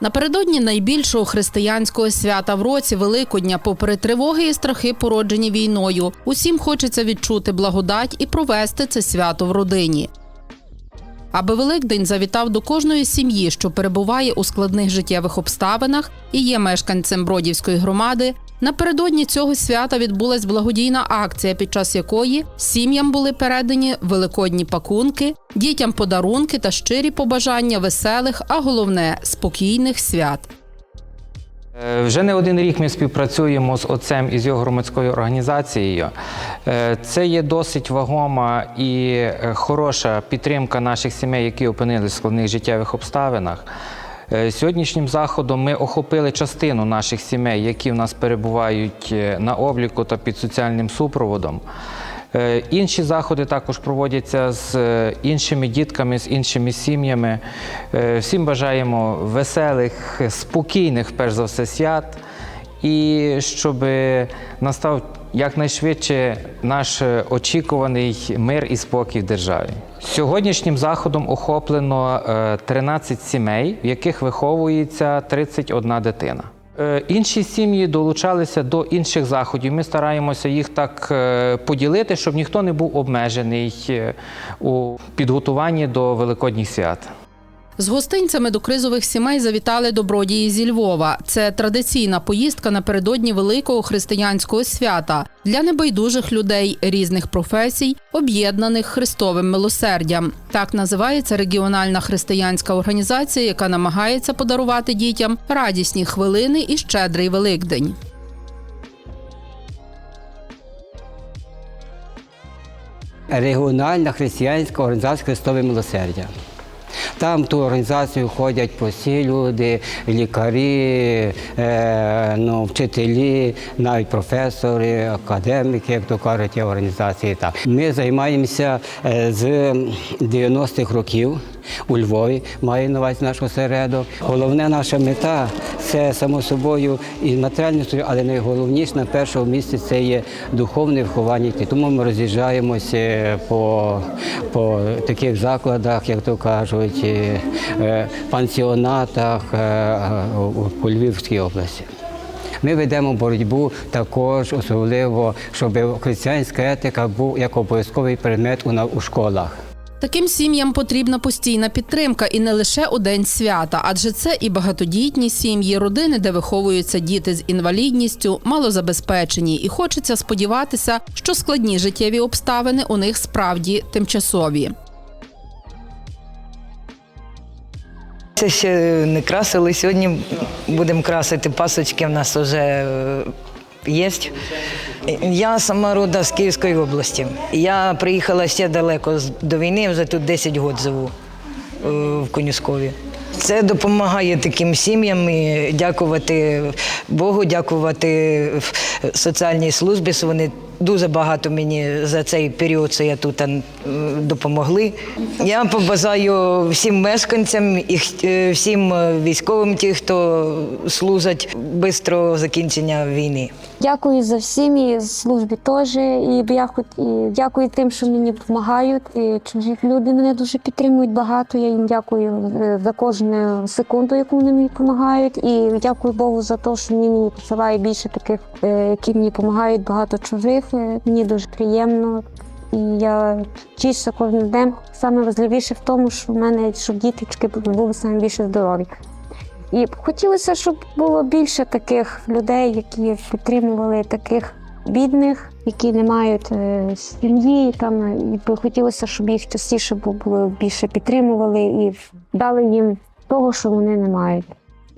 Напередодні найбільшого християнського свята в році Великодня, попри тривоги і страхи, породжені війною, усім хочеться відчути благодать і провести це свято в родині. Аби Великдень завітав до кожної сім'ї, що перебуває у складних життєвих обставинах і є мешканцем Бродівської громади. Напередодні цього свята відбулась благодійна акція, під час якої сім'ям були передані великодні пакунки, дітям подарунки та щирі побажання веселих, а головне спокійних свят. Е, Вже не один рік ми співпрацюємо з отцем і з його громадською організацією. Е, Це є досить вагома і е, хороша підтримка наших сімей, які опинилися в складних життєвих обставинах. Е, Сьогоднішнім заходом ми охопили частину наших сімей, які в нас перебувають е, на обліку та під соціальним супроводом. Е, Інші заходи також проводяться з іншими дітками, з іншими сім'ями. Всім бажаємо веселих, спокійних, перш за все, свят. І щоб настав якнайшвидше наш е, очікуваний мир і спокій в державі. Сьогоднішнім заходом охоплено е, 13 сімей, в яких виховується 31 дитина. Е, Інші сім'ї долучалися до інших заходів. Ми стараємося їх так е, поділити, щоб ніхто не був обмежений е, у підготуванні до Великодніх свят. З гостинцями до кризових сімей завітали добродії зі Львова. Це традиційна поїздка напередодні великого християнського свята для небайдужих людей різних професій, об'єднаних Христовим милосердям. Так називається регіональна християнська організація, яка намагається подарувати дітям радісні хвилини і щедрий Великдень. регіональна християнська організація Христове милосердя. Там в ту організацію ходять всі люди, лікарі, е, ну, вчителі, навіть професори, академіки, як то кажуть, організації. Так. Ми займаємося е, з 90-х років у Львові, має увазі наш осередок. Головна наша мета це само собою і матеріальне, створення, але найголовніше на першому місці це є духовне виховання. дітей. Тому ми роз'їжджаємося по, по таких закладах, як то кажуть, е, пансіонатах е, у Львівській області. Ми ведемо боротьбу також, особливо, щоб християнська етика був як обов'язковий предмет у школах. Таким сім'ям потрібна постійна підтримка і не лише у день свята, адже це і багатодітні сім'ї, родини, де виховуються діти з інвалідністю, малозабезпечені, і хочеться сподіватися, що складні життєві обставини у них справді тимчасові. Це ще не красили. Сьогодні будемо красити пасочки. В нас вже є. Я сама рода з Київської області. Я приїхала ще далеко до війни, вже тут 10 років живу е, в Конюскові. Це допомагає таким сім'ям і дякувати Богу, дякувати соціальній службі, вони дуже багато мені за цей період, що я тут е, допомогли. Я побажаю всім мешканцям і е, всім військовим, ті, хто служать швидкого закінчення війни. Дякую за всім і службі теж. І я хоч дякую тим, що мені допомагають. І чужі люди мене дуже підтримують багато. Я їм дякую е, за кожну секунду, яку вони мені допомагають. І дякую Богу за те, що мені посилає більше таких, е, які мені допомагають, багато чужих. Е, Мені дуже приємно. І я тішуся кожним днем. Саме важливіше в тому, що в мене щоб діточки були більше здорові. І хотілося, щоб було більше таких людей, які підтримували таких бідних, які не мають е, сім'ї. Там і хотілося, щоб їх частіше було більше підтримували і дали їм того, що вони не мають.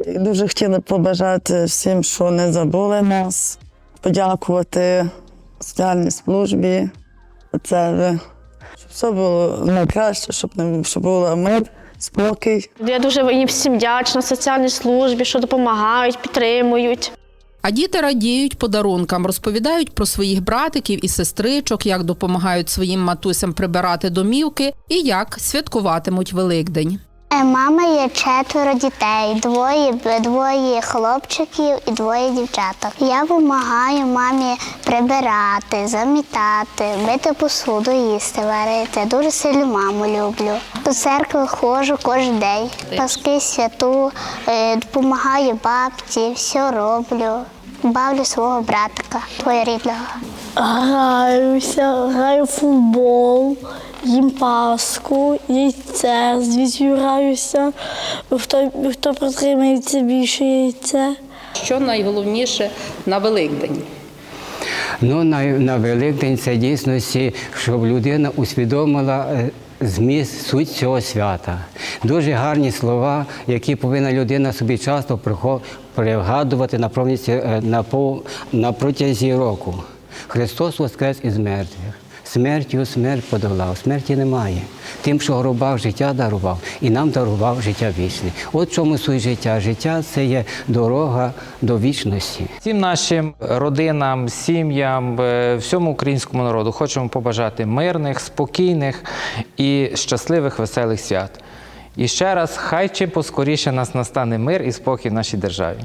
Дуже хотіла побажати всім, що не забули нас, подякувати соціальній службі, це щоб все було найкраще, щоб не щоб було мир, спокій. Я дуже їм всім вдячна соціальній службі, що допомагають, підтримують. А діти радіють подарункам, розповідають про своїх братиків і сестричок, як допомагають своїм матусям прибирати домівки і як святкуватимуть Великдень. Е, Мама є четверо дітей, двоє, двоє хлопчиків і двоє дівчаток. Я допомагаю мамі прибирати, замітати, мити посуду, їсти, варити. Дуже сильно маму люблю. До церкви ходжу кожен день. Паски святу, е, допомагаю бабці, все роблю. Бавлю свого братика, твоєрідного. Граюся, граю в футбол, їм паску, яйце, звідси граюся. Хто, хто притримається більше яйце. Що найголовніше на Великдень? Ну, на, на Великдень це дійсності, щоб людина усвідомила е, зміст, суть цього свята. Дуже гарні слова, які повинна людина собі часто пригадувати е, на протязі року. Христос воскрес із мертвих. Смертю смерть подолав, смерті немає. Тим, що гробав, життя дарував, і нам дарував життя вічне. От чому суть життя. Життя це є дорога до вічності. Всім нашим родинам, сім'ям, е, всьому українському народу хочемо побажати мирних, спокійних і щасливих, веселих свят. І ще раз, хай чим поскоріше нас настане мир і спокій в нашій державі.